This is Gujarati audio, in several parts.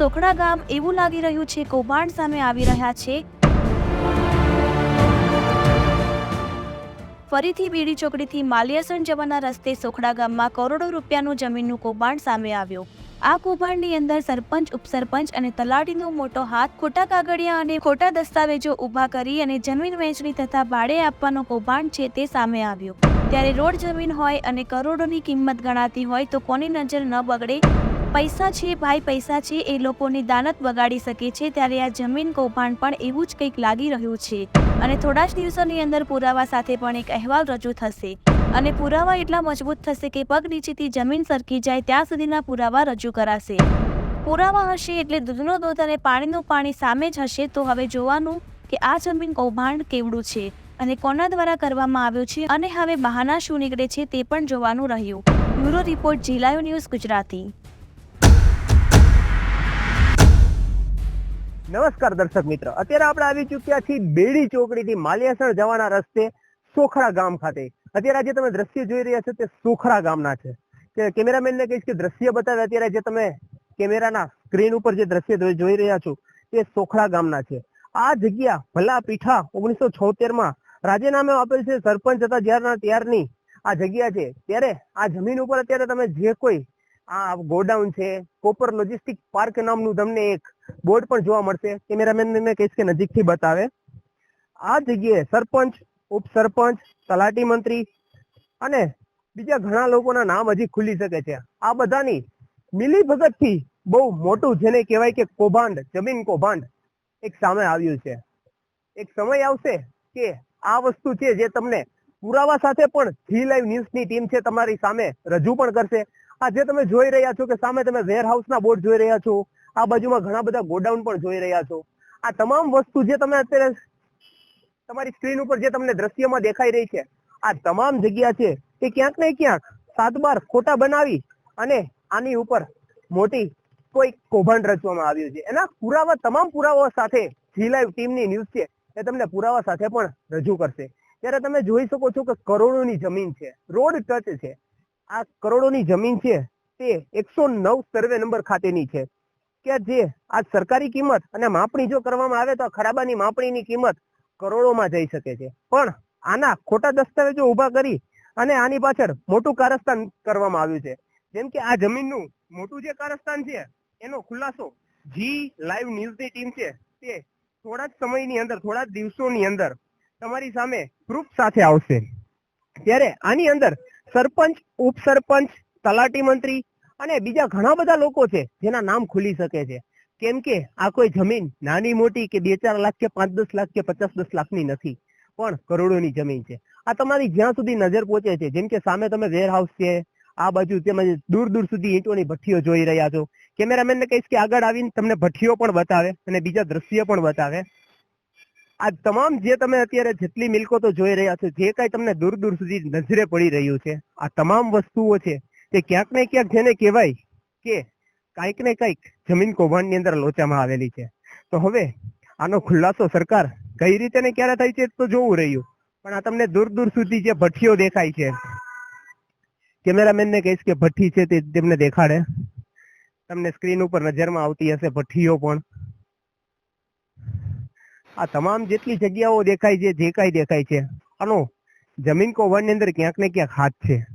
સોખડા ગામ એવું લાગી રહ્યું છે, કૌભાંડ સામે આવી રહ્યા છે. ફરીથી બીડી ચોકડીથી માલિયાસણ જવાના રસ્તે સોખડા ગામમાં કરોડો રૂપિયાનું જમીનનું કૌભાંડ સામે આવ્યો. આ કૌભાંડની અંદર સરપંચ, ઉપસરપંચ અને તલાટીનો મોટો હાથ, ખોટા કાગળિયા અને ખોટા દસ્તાવેજો ઊભા કરી અને જમીન વહેંચણી તથા ભાડે આપવાનો કૌભાંડ છે તે સામે આવ્યો. ત્યારે રોડ જમીન હોય અને કરોડોની કિંમત ગણાતી હોય તો કોની નજર ન બગડે? પૈસા છે, ભાઈ પૈસા છે, એ લોકોની દાનત બગાડી શકે છે, ત્યારે આ જમીન કૌભાંડ પણ એવું જ કંઈક લાગી રહ્યું છે. અને થોડા જ દિવસોની અંદર પુરાવા સાથે પણ એક અહેવાલ રજૂ થશે. અને પુરાવા એટલા મજબૂત થશે કે પગ નીચેથી જમીન સરકી જાય ત્યાં સુધીના પુરાવા રજૂ કરાશે. પુરાવા હશે એટલે દૂધનો દૂધ અને પાણીનું પાણી સામે જ હશે, તો હવે જોવાનું કે આ જમીન કૌભાંડ કેવડું છે અને કોના દ્વારા કરવામાં આવ્યું છે અને હવે બહાના શું નીકળે છે તે પણ જોવાનું રહ્યું. બ્યુરો રિપોર્ટ જિલ્લાયો ન્યૂઝ ગુજરાતી. નમસ્કાર દર્શક મિત્ર. અત્યારે આપણે આવી ચૂક્યા છીએ બેડી ચોકડીથી માલિયાસણ જવાના રસ્તે સોખરા ગામ ખાતે. અત્યારે જે તમે દ્રશ્ય જોઈ રહ્યા છો તે સોખરા ગામના છે. કે કેમેરામેનને કહીશ કે દ્રશ્ય બતાવે અત્યારે જે તમે કેમેરાના સ્ક્રીન ઉપર જે દ્રશ્ય જોઈ- રહ્યા છો તે સોખરા ગામના છે. આ જગ્યા ભલા પીઠા ઓગણીસો છોતેરમાં રાજીનામે આપેલ છે સરપંચ હતા જ્યારના ત્યારની આ જગ્યા છે. ત્યારે આ જમીન ઉપર અત્યારે તમે જે કોઈ આ ગોડાઉન છે, કોપર લોજિસ્ટિક પાર્ક નામનું તમને એક બોર્ડ પણ જોવા મળશે. કેમેરામેન કહીશ કે નજીકથી બતાવે. આ જગ્યાએ સરપંચ, ઉપસરપંચ, તલાટી મંત્રી અને બીજા ઘણા લોકોના નામ હજી ખુલી શકે છે. આ બધાની મિલી ભગતથી બહુ મોટું જેને કહેવાય કે કૌભાંડ, જમીન કૌભાંડ એક સામે આવ્યું છે. એક સમય આવશે કે આ વસ્તુ છે જે તમને પુરાવા સાથે પણ જી લાઈવ ન્યૂઝની ટીમ છે તમારી સામે રજૂ પણ કરશે. આ જે તમે જોઈ રહ્યા છો કે સામે તમે વેર ના બોર્ડ જોઈ રહ્યા છો આ બાજુમાં ઘણા બધા ગોડાઉન પણ જોઈ રહ્યા છો. આ તમામ વસ્તુ જે તમે અત્યારે તમારી સ્ક્રીન ઉપર જે તમને દ્રશ્યમાં દેખાઈ રહી છે, આ તમામ જગ્યા છે એ ક્યાંક ને ક્યાંક સાત બાર ખોટા બનાવી અને આની ઉપર મોટી કોઈ કૌભાંડ રચવામાં આવ્યું છે. એના પુરાવા, તમામ પુરાવાઓ સાથે જી લાઈવ ટીમની ન્યૂઝ છે એ તમને પુરાવા સાથે પણ રજૂ કરશે. ત્યારે તમે જોઈ શકો છો કે કરોડોની જમીન છે. રોડ ટચ છે. આ કરોડોની જમીન છે તે એકસો નવ સર્વે નંબર ખાતેની છે. કે જે આ સરકારી કિંમત અને માપણી જો કરવામાં આવે તો ખરાબાની માપણીની કિંમત કરોડોમાં જઈ શકે છે. પણ આના ખોટા દસ્તાવેજો ઊભા કરી અને આની પાછળ મોટું કારસ્તાન કરવામાં આવ્યું છે. જેમ કે આ જમીનનું મોટું જે કારસ્તાન છે, એનો ખુલાસો જી લાઈવ ન્યૂઝની ટીમ છે તે થોડા જ સમયની અંદર, થોડા જ દિવસોની અંદર તમારી સામે પ્રૂફ સાથે આવશે. ત્યારે આની અંદર સરપંચ, ઉપસરપંચ, તલાટી મંત્રી અને બીજા ઘણા બધા લોકો છે જેના નામ ખુલી શકે છે. કેમ કે આ કોઈ જમીન નાની મોટી કે બે ચાર લાખ કે પાંચ દસ લાખ કે પચાસ દસ લાખની નથી, પણ કરોડોની જમીન છે. આ તમારી જ્યાં સુધી નજર પહોંચે છે, જેમ કે સામે તમે વેરહાઉસ છે, આ બાજુ તેમજ દૂર દૂર સુધી ઈંટોની ભઠ્ઠીઓ જોઈ રહ્યા છો. કેમેરામેનને કહીશ કે આગળ આવીને તમને ભઠ્ઠીઓ પણ બતાવે અને બીજા દ્રશ્ય પણ બતાવે. આ તમામ જે તમે અત્યારે જેટલી મિલકતો જોઈ રહ્યા છો, જે કાંઈ તમને દૂર દૂર સુધી નજરે પડી રહ્યું છે, આ તમામ વસ્તુઓ છે તે ક્યાંક ને ક્યાંક જેને કહેવાય કે કાંઈક ને કાંઈક જમીન કૌભાંડની અંદર લોચામાં આવેલી છે. તો હવે આનો ખુલાસો સરકાર કઈ રીતે ને ક્યારે થાય છે તો જોવું રહ્યું. પણ આ તમને દૂર દૂર સુધી જે ભઠ્ઠીઓ દેખાય છે. કેમેરામેન ને કહીશ કે ભઠ્ઠી છે તે તેમને દેખાડે. તમને સ્ક્રીન ઉપર નજરમાં આવતી હશે ભઠ્ઠીઓ પણ. આ તમામ જેટલી જગ્યાઓ દેખાય છે, જે કાંઈ દેખાય છે, આનો જમીન કૌભાંડની અંદર ક્યાંક ને ક્યાંક હાથ છે.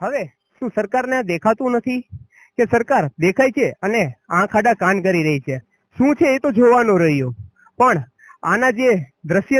હવે શું સરકારને દેખાતું નથી કે સરકાર દેખાય છે અને આંખ આડા કાન કરી રહી છે. શું છે એ તો જોવાનું રહ્યું. પણ આના જે દ્રશ્ય